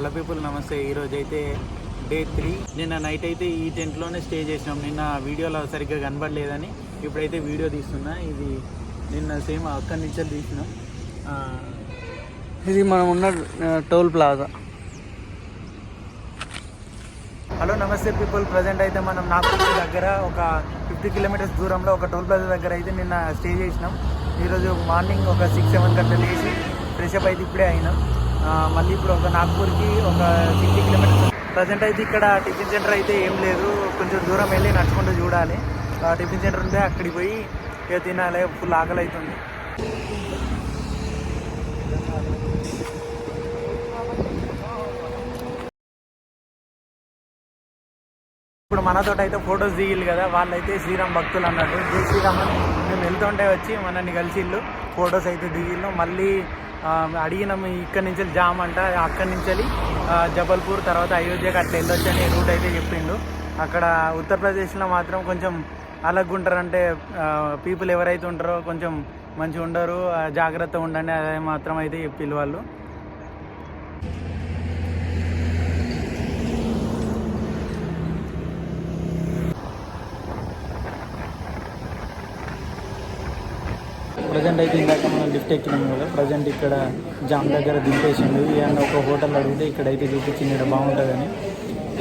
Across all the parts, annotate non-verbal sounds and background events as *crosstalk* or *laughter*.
Hello people నమస్తే. ఈరోజు అయితే డే త్రీ. నిన్న నైట్ అయితే ఈ టెంట్లోనే స్టే చేసినాం. నిన్న వీడియోలో సరిగ్గా కనబడలేదని ఇప్పుడైతే వీడియో తీస్తున్నా. ఇది నిన్న సేమ్ అక్కడి నుంచే తీసినాం. ఇది మనం ఉన్న టోల్ ప్లాజా. హలో నమస్తే పీపుల్. ప్రజెంట్ అయితే మనం నాగపూర్ దగ్గర ఒక ఫిఫ్టీ కిలోమీటర్స్ దూరంలో ఒక టోల్ ప్లాజా దగ్గర అయితే నిన్న స్టే చేసినాం. ఈరోజు మార్నింగ్ ఒక సిక్స్ సెవెన్ గంటలు లేచి ఫ్రెష్ అప్ అయితే ఇప్పుడే అయినాం. మళ్ళీ ఇప్పుడు ఒక నాగ్పూర్కి ఒక సిక్స్టీ కిలోమీటర్స్. ప్రజెంట్ అయితే ఇక్కడ టిఫిన్ సెంటర్ అయితే ఏం లేదు. కొంచెం దూరం వెళ్ళి నడుచుకుంటూ చూడాలి. టిఫిన్ సెంటర్ ఉంటే అక్కడికి పోయి ఏ తినాలి. ఫుల్ ఆకలి అవుతుంది ఇప్పుడు మనతో అయితే ఫొటోస్ దిగిల్లు కదా. వాళ్ళైతే శ్రీరామ్ భక్తులు అన్నట్టు. జై శ్రీరామ్ మేము వెళ్తుంటే వచ్చి మనల్ని కలిసిళ్ళు. ఫొటోస్ అయితే దిగిళ్ళు. మళ్ళీ అడిగినాం ఇక్కడి నుంచి జామ్ అంట అక్కడి నుంచి వెళ్ళి, జబల్పూర్ తర్వాత అయోధ్యకి అట్లా వెళ్ళొచ్చు అని రూట్ అయితే చెప్పిండు. అక్కడ ఉత్తరప్రదేశ్లో మాత్రం కొంచెం అలగ్గా ఉంటారంటే పీపుల్ ఎవరైతే ఉంటారో కొంచెం మంచిగా ఉండరు జాగ్రత్త జాగ్రత్తగా ఉండండి అదే మాత్రం అయితే చెప్పిళ్ళు వాళ్ళు. ప్రజెంట్ అయితే ఇందాక మనం లిఫ్ట్ ఎక్కినాం కదా ప్రజెంట్ ఇక్కడ జామ్ దగ్గర దింపేసిండు. అండ్ ఒక హోటల్ అడిగితే ఇక్కడైతే చూపించింది ఇక్కడ బాగుంటుందని.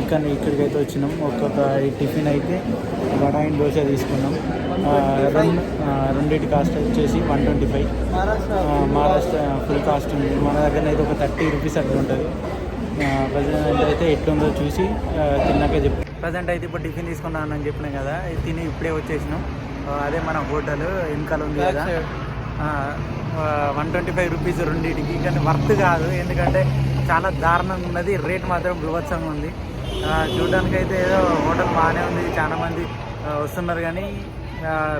ఇక్కడ ఇక్కడికి అయితే వచ్చినాం. ఒక్కొక్క టిఫిన్ అయితే వడ అండ్ దోశ తీసుకున్నాం. రెండు రెండింటి కాస్ట్ వచ్చేసి one twenty five. Maharashtra full cost ఉంది. మన దగ్గర అయితే ఒక థర్టీ రూపీస్ అట్లా ఉంటుంది. ప్రజెంట్ అయితే ఎట్లుందో చూసి తిన్నాకే చెప్పి. ప్రజెంట్ అయితే ఇప్పుడు టిఫిన్ తీసుకున్నాను అని చెప్పినాం కదా తిని ఇప్పుడే వచ్చేసినాం. అదే మన హోటల్ వెనకాల ఉంది కదా. వన్ ట్వంటీ ఫైవ్ రూపీస్ రెండింటికి. కానీ వర్త్ కాదు. ఎందుకంటే చాలా దారుణంగా ఉన్నది. రేట్ మాత్రం బృవత్సంగా ఉంది. చూడడానికి అయితే ఏదో హోటల్ బాగానే ఉంది. చాలా మంది ఆ, వస్తున్నారు కానీ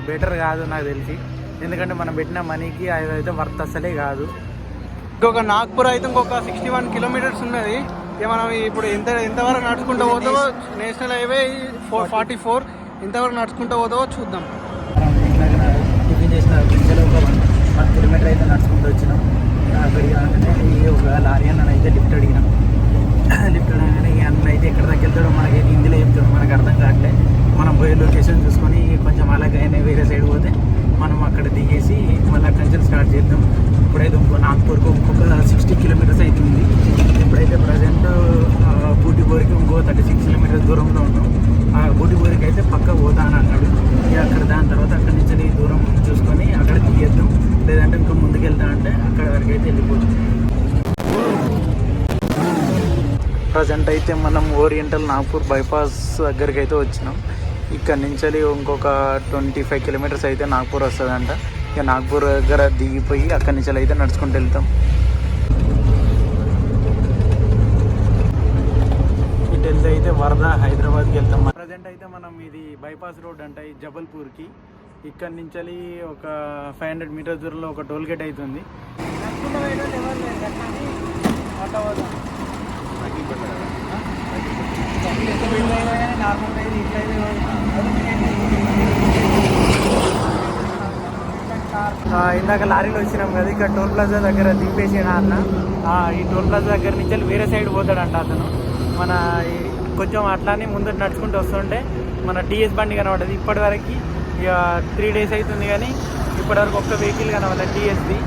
బెటర్ కాదు నాకు తెలిసి. ఎందుకంటే మనం పెట్టిన మనీకి అదైతే వర్త్ అసలే కాదు. ఇంకొక నాగ్పూర్ అయితే ఇంకొక సిక్స్టీ వన్ కిలోమీటర్స్ ఉన్నది. ఇక మనం ఇప్పుడు ఎంత ఎంతవరకు నడుచుకుంటూ పోతావో national highway four forty four ఎంతవరకు నడుచుకుంటూ పోతావో చూద్దాం టిఫిన్ చేసిన గింజలు ఒక వన్ వన్ కిలోమీటర్ అయితే నడుచుకుంటూ వచ్చినాం. అక్కడికి రాగానే ఈ ఒక లారీ అన్న అయితే లిఫ్ట్ అడిగినాం. *coughs* లిఫ్ట్ అడగానే ఈ అన్న అయితే ఎక్కడ దాకా వెళ్తాడో మనకి హిందీలో చెప్తాడు మనకు అర్థం కావట్లే. మనం పోయే లొకేషన్ చూసుకొని కొంచెం అలాగైనా వేరే సైడ్ పోతే మనం అక్కడ దిగేసి మళ్ళీ అక్కడి నుంచి స్టార్ట్ చేద్దాం. ఇప్పుడైతే ఇంకో నాగ్పూర్కు ఇంకొక సిక్స్టీ కిలోమీటర్ అవుతుంది ఇప్పుడైతే ప్రజెంట్ బూటిబోరికి ఇంకో థర్టీ సిక్స్ కిలోమీటర్స్ దూరంలో ఉన్నాం ఆ బూటిబోరికి అయితే పక్క పోతా అని అన్నాడు ఇక అక్కడ దాని తర్వాత అక్కడి నుంచి దూరం చూసుకొని అక్కడ దిగేద్దాం లేదంటే ఇంకా ముందుకు వెళ్తా అంటే అక్కడ వరకు అయితే వెళ్ళిపోతుంది ప్రజెంట్ అయితే మనం ఓరియంటల్ నాగ్పూర్ బైపాస్ దగ్గరికి అయితే వచ్చినాం. ఇక్కడ నుంచి ఇంకొక ట్వంటీ ఫైవ్ కిలోమీటర్స్ అయితే నాగ్పూర్ వస్తుందంట. ఇక నాగ్పూర్ దగ్గర దిగిపోయి అక్కడి నుంచి అయితే నడుచుకుంటూ వెళ్తాం. ఇటు వెళ్తే అయితే వరద హైదరాబాద్కి వెళ్తాం. ప్రజెంట్ అయితే మనం ఇది బైపాస్ రోడ్ అంట ఈ జబల్పూర్కి. ఇక్కడ నుంచి ఒక ఫైవ్ హండ్రెడ్ మీటర్స్ దూరంలో ఒక టోల్ గేట్ అవుతుంది ఇందాక లారీలో వచ్చినాం కదా ఇక్కడ టోల్ ప్లాజా దగ్గర దింపేసాడు అన్న. ఈ టోల్ ప్లాజా దగ్గర నుంచి వెళ్ళి వేరే సైడ్ పోతాడంట అతను. మన కొంచెం అట్లానే ముందు నడుచుకుంటూ వస్తుంటే మన టీఎస్ బండి కనబడదు ఇప్పటివరకు ఇక త్రీ డేస్ అవుతుంది కానీ ఇప్పటివరకు ఒక్క వెహికల్ కనబడలేదు టీఎస్ది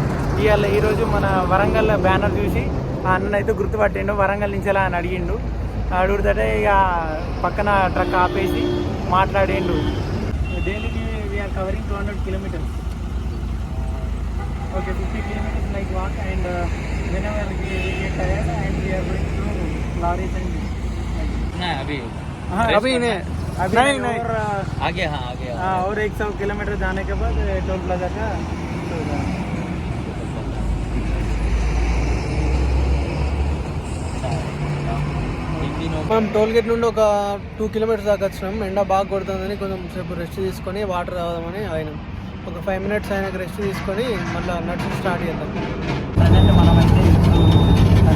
ఇవాళ ఈరోజు మన వరంగల్ బ్యానర్ చూసి ఆ అన్నను అయితే గుర్తుపట్టిండు వరంగల్ నుంచి ఎలా అని అడిగిండు అడుగుతుంటే ఇక పక్కన ట్రక్ ఆపేసి మాట్లాడిండు డైలీకి we are covering two hundred kilometres okay fifty kilometres like walk and whenever get tired and we are going to lorries and नहीं अभी अभी नहीं अभी नहीं, नहीं, नहीं। और आ, आगे हाँ आगे आ, और एक सौ किलोमीटर जाने के बाद टोल प्लाजा का మనం టోల్ గేట్ నుండి ఒక టూ కిలోమీటర్స్ దాకా వచ్చినాం. ఎండ బాగా కొడుతుందని కొంచెం సేపు రెస్ట్ తీసుకొని వాటర్ తాగుదామని అయినాం ఒక ఫైవ్ మినిట్స్ అయినాక రెస్ట్ తీసుకొని మళ్ళీ నడిచి స్టార్ట్ చేద్దాం. ప్రజెంట్ మనమైతే ఇప్పుడు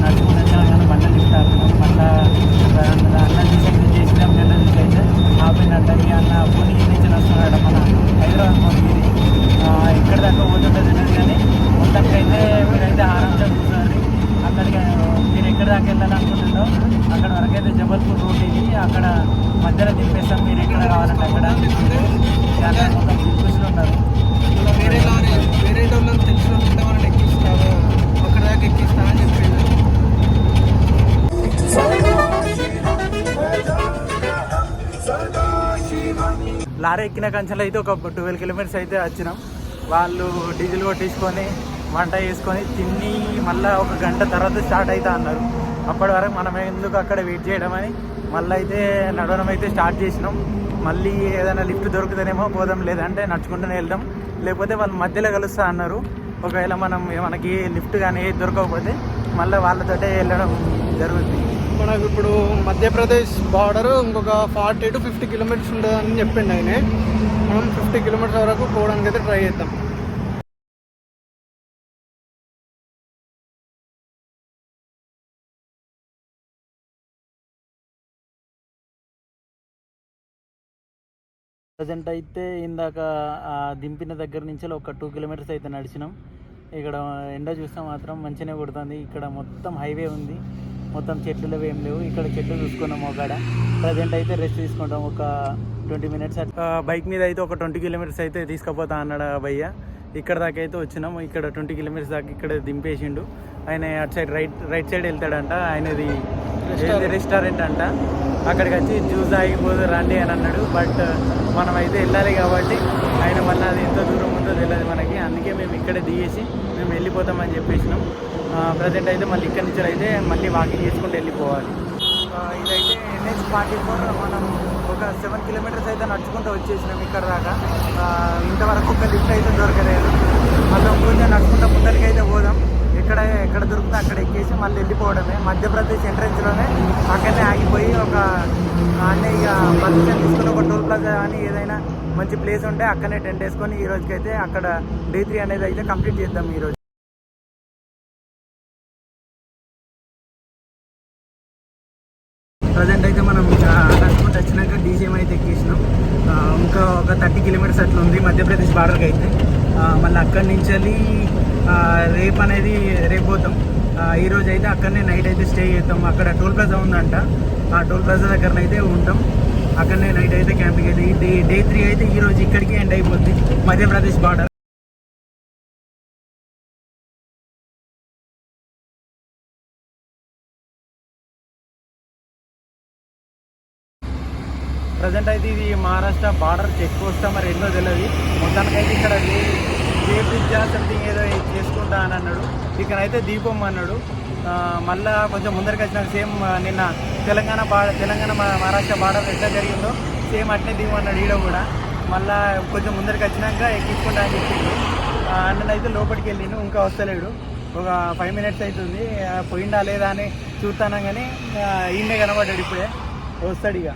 నడుచుకుని వచ్చాం కానీ బండ్లు లిఫ్ట్ లారీ ఎక్కిన కంచెలు అయితే ఒక ట్వెల్వ్ కిలోమీటర్స్ అయితే వచ్చినాం. వాళ్ళు డీజిల్ కొట్టించుకొని వంట చేసుకొని తిని మళ్ళీ ఒక గంట తర్వాత స్టార్ట్ అవుతా అన్నారు. అప్పటి వరకు మనం ఎందుకు అక్కడ వెయిట్ చేయడం అని మళ్ళీ అయితే నడవడం అయితే స్టార్ట్ చేసినాం. మళ్ళీ ఏదైనా లిఫ్ట్ దొరుకుతానేమో పోదాం లేదంటే నడుచుకుంటూనే వెళ్దాం. లేకపోతే వాళ్ళు మధ్యలో కలుస్తా అన్నారు. ఒకవేళ మనం మనకి లిఫ్ట్ కానీ ఏది దొరకకపోతే మళ్ళీ వాళ్ళతోటే వెళ్ళడం జరుగుతుంది. మనకు ఇప్పుడు మధ్యప్రదేశ్ బార్డర్ ఇంకొక ఫార్టీ టు ఫిఫ్టీ కిలోమీటర్స్ ఉంటుందని చెప్పిండు ఆయన. మనం ఫిఫ్టీ కిలోమీటర్స్ వరకు పోవడానికి అయితే ట్రై చేద్దాం. ప్రజెంట్ అయితే ఇందాక దింపిన దగ్గర నుంచి ఒక టూ కిలోమీటర్స్ అయితే నడిచినాం. ఇక్కడ ఎండ చూస్తే మాత్రం మంచిగానే కొడుతుంది. ఇక్కడ మొత్తం హైవే ఉంది. మొత్తం చెట్లు లేవు ఏం లేవు. ఇక్కడ చెట్లు చూసుకున్నాం ఒకడ. ప్రజెంట్ అయితే రెస్ట్ తీసుకుంటాం ఒక ట్వంటీ మినిట్స్ బైక్ మీద అయితే ఒక ట్వంటీ కిలోమీటర్స్ అయితే తీసుకుపోతా అన్నాడు ఆ భయ్య. ఇక్కడ దాకా అయితే వచ్చినాం. ఇక్కడ ట్వంటీ కిలోమీటర్స్ దాకా ఇక్కడ దింపేసిండు. ఆయన అటు సైడ్ రైట్ రైట్ సైడ్ వెళ్తాడంట. ఆయనది. రెస్టారెంట్ అంట. అక్కడికి వచ్చి జ్యూస్ ఆగిపోదు రండి అని అన్నాడు. బట్ మనం అయితే వెళ్ళాలి కాబట్టి ఆయన మళ్ళీ అది ఎంత దూరం ఉందో తెలియదు మనకి. అందుకే మేము ఇక్కడే దిగేసి మేము వెళ్ళిపోతామని చెప్పేసినాం. ప్రజెంట్ అయితే మళ్ళీ ఇక్కడి నుంచి అయితే మళ్ళీ వాకింగ్ చేసుకుంటూ వెళ్ళిపోవాలి. ఇదైతే ఎన్హెచ్ ఫార్టీ ఫోర్ మనం ఒక సెవెన్ కిలోమీటర్స్ అయితే నడుచుకుంటూ వచ్చేసినాం ఇక్కడ దాకా. ఇంతవరకు ఒక లిఫ్ట్ అయితే దొరకలేదు. మళ్ళీ కొంచెం నడుచుకుంటూ ముందరికి అయితే పోదాం. ఎక్కడ ఎక్కడ దొరికితే అక్కడ ఎక్కేసి మళ్ళీ వెళ్ళిపోవడమే. మధ్యప్రదేశ్ ఎంట్రెన్స్లోనే అక్కడనే ఆగిపోయి ఒక అన్నీ ఇక పర్మిషన్ తీసుకుని ఒక టోల్ ప్లాజా కానీ ఏదైనా మంచి ప్లేస్ ఉంటే అక్కడనే టెంట్ వేసుకొని ఈ రోజుకైతే అక్కడ డే త్రీ అనేది అయితే కంప్లీట్ చేద్దాం ఈ ప్రజెంట్ అయితే మనం నడుచుకుంటూ వచ్చినాక డీజీఎం అయితే ఎక్కేసినాం ఇంకా ఒక థర్టీ కిలోమీటర్స్ అట్లా ఉంది మధ్యప్రదేశ్ బార్డర్కి అయితే. మళ్ళీ అక్కడి నుంచి వెళ్ళి రేపు అనేది రేపు పోతాం. ఈరోజు అయితే అక్కడనే నైట్ అయితే స్టే చేస్తాం అక్కడ టోల్ ప్లాజా ఉందంట. ఆ టోల్ ప్లాజా దగ్గరనైతే ఉంటాం. అక్కడనే నైట్ అయితే క్యాంపింగ్ అయితే. డే డే త్రీ అయితే ఈ రోజు ఇక్కడికి ఎండ్ అయిపోద్ది మధ్యప్రదేశ్ బార్డర్. అయితే ఇది మహారాష్ట్ర బార్డర్ చెక్ పోస్ట్ మరి ఎన్నో తెలియదు మొత్తానికైతే ఇక్కడ ఏ సంథింగ్ ఏదో చేసుకుంటా అని అన్నాడు. ఇక్కడ అయితే దీపం అన్నాడు. మళ్ళా కొంచెం ముందరికి వచ్చినాక సేమ్ నిన్న తెలంగాణ బా తెలంగాణ మహారాష్ట్ర బార్డర్ ఎట్లా జరిగిందో సేమ్ అట్నే దీపమన్నాడు ఈడ కూడా. మళ్ళా కొంచెం ముందరికి వచ్చినాక ఎక్కించుకుంటా అని చెప్పిండు. ఆ, అయితే లోపలికి వెళ్ళిండు ఇంకా వస్తలేడు. ఒక ఫైవ్ మినిట్స్ అవుతుంది. పోయిందా పోయిండా లేదా అని చూస్తాను కానీ ఈయనే కనబడ్డాడు ఇప్పుడే. వస్తాడు ఇక.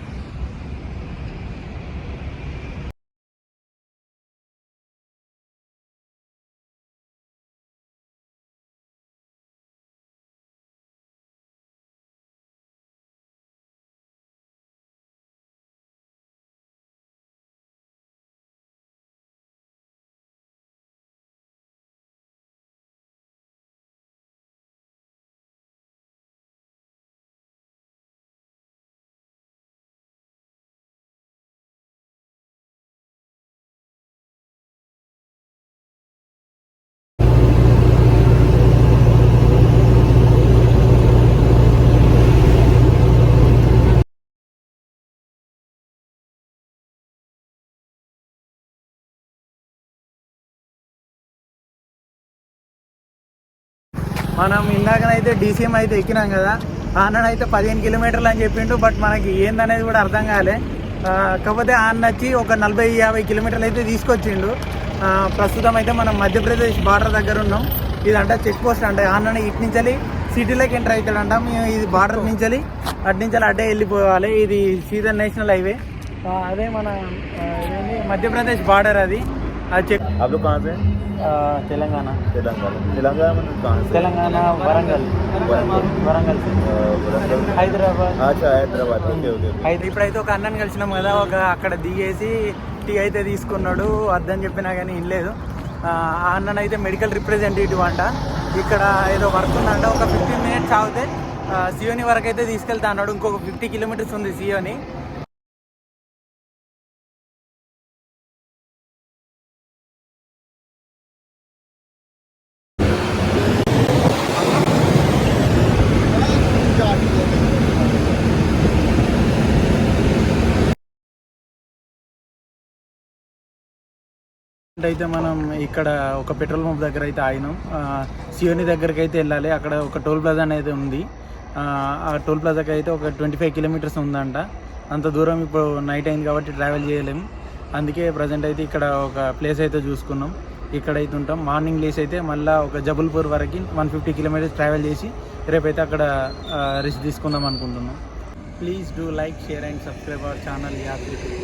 మనం ఇందాకనైతే డీసీఎం అయితే ఎక్కినాం కదా ఆ అన్న అయితే పదిహేను కిలోమీటర్లు అని చెప్పిండు బట్ మనకి ఏందనేది కూడా అర్థం కాలే. కాకపోతే అన్న వచ్చి ఒక నలభై యాభై కిలోమీటర్లు అయితే తీసుకొచ్చిండు. ప్రస్తుతం అయితే మనం మధ్యప్రదేశ్ బార్డర్ దగ్గర ఉన్నాం. ఇదంట చెక్ పోస్ట్ అంటే. ఆ అన్న ఇటు నుంచి సిటీలోకి ఎంటర్ అవుతాడంట. మేము ఇది బార్డర్ నుంచి అటు నుంచి అడ్డే వెళ్ళిపోవాలి. ఇది సీజన్ నేషనల్ హైవే. అదే మన మధ్యప్రదేశ్ బార్డర్ అది. आप लोग कहाँ से हैं? ఆ, తెలంగాణ तेलंगाना तेलंगाना में कहाँ से తెలంగాణ వరంగల్ वरंगल వరంగల్ अ, वरंगल హైదరాబాద్ अच्छा हैदराबाद ओके ओके అయితే ఇప్పుడైతే ఒక అన్నని కలిసినాం కదా ఒక అక్కడ దిగేసి టీ అయితే తీసుకున్నాడు అర్థం చెప్పినా కానీ వినలేదు ఆ ఆ అన్ననైతే మెడికల్ రిప్రజెంటేటివ్ అంట ఇక్కడ ఏదో వర్క్ ఉందంట ఒక ఫిఫ్టీన్ మినిట్స్ ఆగితే సియోని వరకు అయితే తీసుకెళ్తా అన్నాడు ఇంకొక ఫిఫ్టీ కిలోమీటర్స్ ఉంది సియోని అయితే మనం ఇక్కడ ఒక పెట్రోల్ పంప్ దగ్గర అయితే ఆగినాం. సియోని దగ్గరికి అయితే వెళ్ళాలి. అక్కడ ఒక టోల్ ప్లాజా అనేది ఉంది. ఆ, టోల్ ప్లాజాకి అయితే ఒక ట్వంటీ ఫైవ్ కిలోమీటర్స్ ఉందంట. అంత దూరం ఇప్పుడు నైట్ అయింది కాబట్టి ట్రావెల్ చేయలేము అందుకే ప్రజెంట్ అయితే ఇక్కడ ఒక ప్లేస్ అయితే చూసుకున్నాం. ఇక్కడ అయితే ఉంటాం. మార్నింగ్ లేస్ అయితే మళ్ళీ ఒక జబల్పూర్ వరకు వన్ ఫిఫ్టీ కిలోమీటర్స్ ట్రావెల్ చేసి రేపైతే అక్కడ రిస్క్ తీసుకుందాం అనుకుంటున్నాం. Please do like share and subscribe our channel యాత్రికులు.